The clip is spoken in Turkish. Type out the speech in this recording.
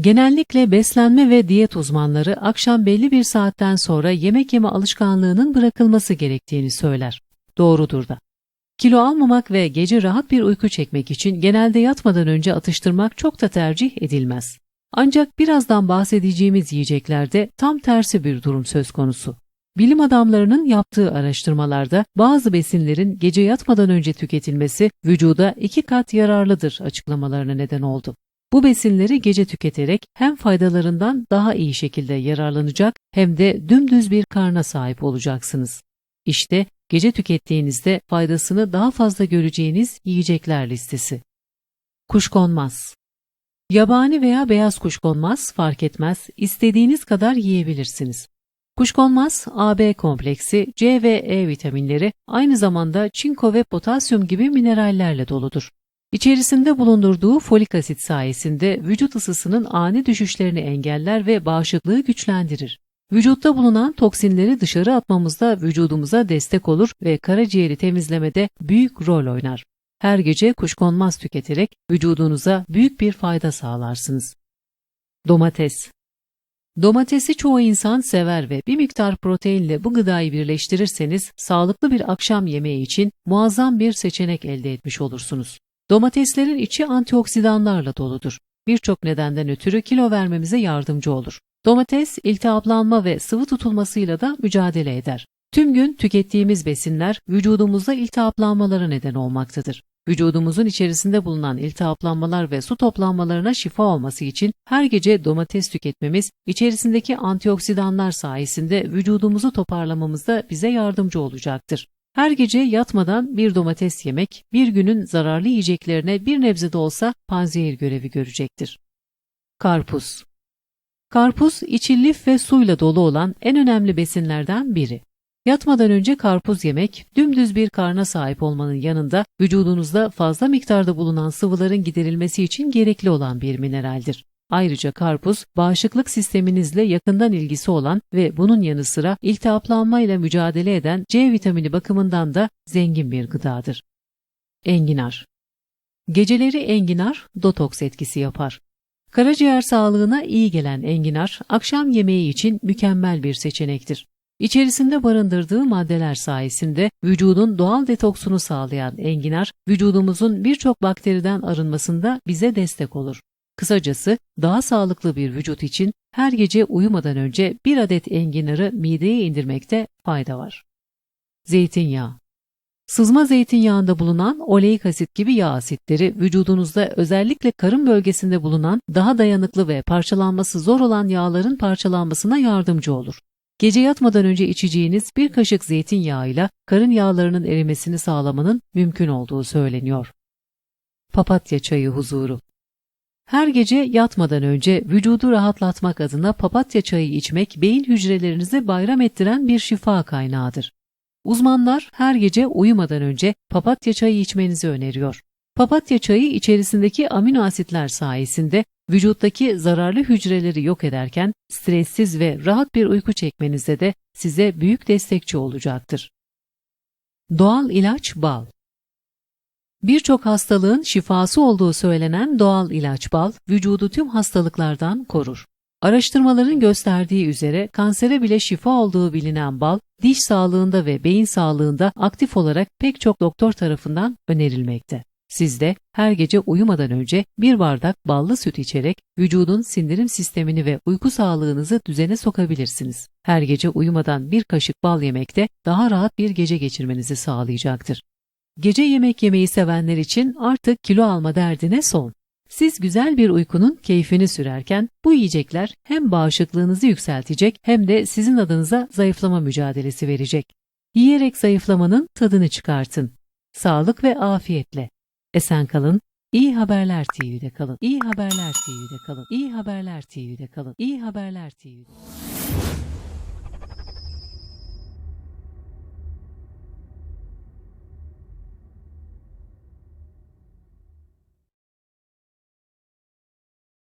Genellikle beslenme ve diyet uzmanları akşam belli bir saatten sonra yemek yeme alışkanlığının bırakılması gerektiğini söyler. Doğrudur da. Kilo almamak ve gece rahat bir uyku çekmek için genelde yatmadan önce atıştırmak çok da tercih edilmez. Ancak birazdan bahsedeceğimiz yiyeceklerde tam tersi bir durum söz konusu. Bilim adamlarının yaptığı araştırmalarda bazı besinlerin gece yatmadan önce tüketilmesi vücuda iki kat yararlıdır açıklamalarına neden oldu. Bu besinleri gece tüketerek hem faydalarından daha iyi şekilde yararlanacak hem de dümdüz bir karna sahip olacaksınız. İşte gece tükettiğinizde faydasını daha fazla göreceğiniz yiyecekler listesi. Kuşkonmaz Yabani veya beyaz kuşkonmaz fark etmez, istediğiniz kadar yiyebilirsiniz. Kuşkonmaz, AB kompleksi, C ve E vitaminleri aynı zamanda çinko ve potasyum gibi minerallerle doludur. İçerisinde bulundurduğu folik asit sayesinde vücut ısısının ani düşüşlerini engeller ve bağışıklığı güçlendirir. Vücutta bulunan toksinleri dışarı atmamızda vücudumuza destek olur ve karaciğeri temizlemede büyük rol oynar. Her gece kuşkonmaz tüketerek vücudunuza büyük bir fayda sağlarsınız. Domates Domatesi çoğu insan sever ve bir miktar proteinle bu gıdayı birleştirirseniz sağlıklı bir akşam yemeği için muazzam bir seçenek elde etmiş olursunuz. Domateslerin içi antioksidanlarla doludur. Birçok nedenden ötürü kilo vermemize yardımcı olur. Domates, iltihaplanma ve sıvı tutulmasıyla da mücadele eder. Tüm gün tükettiğimiz besinler vücudumuzda iltihaplanmalara neden olmaktadır. Vücudumuzun içerisinde bulunan iltihaplanmalar ve su toplanmalarına şifa olması için her gece domates tüketmemiz içerisindeki antioksidanlar sayesinde vücudumuzu toparlamamızda bize yardımcı olacaktır. Her gece yatmadan bir domates yemek, bir günün zararlı yiyeceklerine bir nebze de olsa panzehir görevi görecektir. Karpuz Karpuz, içi lif ve suyla dolu olan en önemli besinlerden biri. Yatmadan önce karpuz yemek, dümdüz bir karna sahip olmanın yanında vücudunuzda fazla miktarda bulunan sıvıların giderilmesi için gerekli olan bir mineraldir. Ayrıca karpuz, bağışıklık sisteminizle yakından ilgisi olan ve bunun yanı sıra iltihaplanma ile mücadele eden C vitamini bakımından da zengin bir gıdadır. Enginar Geceleri enginar, dotoks etkisi yapar. Karaciğer sağlığına iyi gelen enginar, akşam yemeği için mükemmel bir seçenektir. İçerisinde barındırdığı maddeler sayesinde vücudun doğal detoksunu sağlayan enginar, vücudumuzun birçok bakteriden arınmasında bize destek olur. Kısacası daha sağlıklı bir vücut için her gece uyumadan önce bir adet enginarı mideye indirmekte fayda var. Zeytinyağı Sızma zeytinyağında bulunan oleik asit gibi yağ asitleri vücudunuzda özellikle karın bölgesinde bulunan daha dayanıklı ve parçalanması zor olan yağların parçalanmasına yardımcı olur. Gece yatmadan önce içeceğiniz bir kaşık zeytinyağıyla karın yağlarının erimesini sağlamanın mümkün olduğu söyleniyor. Papatya çayı huzuru her gece yatmadan önce vücudu rahatlatmak adına papatya çayı içmek beyin hücrelerinizi bayram ettiren bir şifa kaynağıdır. Uzmanlar her gece uyumadan önce papatya çayı içmenizi öneriyor. Papatya çayı içerisindeki amino asitler sayesinde vücuttaki zararlı hücreleri yok ederken stressiz ve rahat bir uyku çekmenizde de size büyük destekçi olacaktır. Doğal ilaç bal Birçok hastalığın şifası olduğu söylenen doğal ilaç bal, vücudu tüm hastalıklardan korur. Araştırmaların gösterdiği üzere kansere bile şifa olduğu bilinen bal, diş sağlığında ve beyin sağlığında aktif olarak pek çok doktor tarafından önerilmekte. Siz de her gece uyumadan önce bir bardak ballı süt içerek vücudun sindirim sistemini ve uyku sağlığınızı düzene sokabilirsiniz. Her gece uyumadan bir kaşık bal yemek de daha rahat bir gece geçirmenizi sağlayacaktır. Gece yemek yemeyi sevenler için artık kilo alma derdine son. Siz güzel bir uykunun keyfini sürerken bu yiyecekler hem bağışıklığınızı yükseltecek hem de sizin adınıza zayıflama mücadelesi verecek. Yiyerek zayıflamanın tadını çıkartın. Sağlık ve afiyetle. Esen kalın, İyi Haberler TV'de kalın. İyi Haberler TV'de kalın. İyi Haberler TV'de kalın. İyi Haberler TV'de.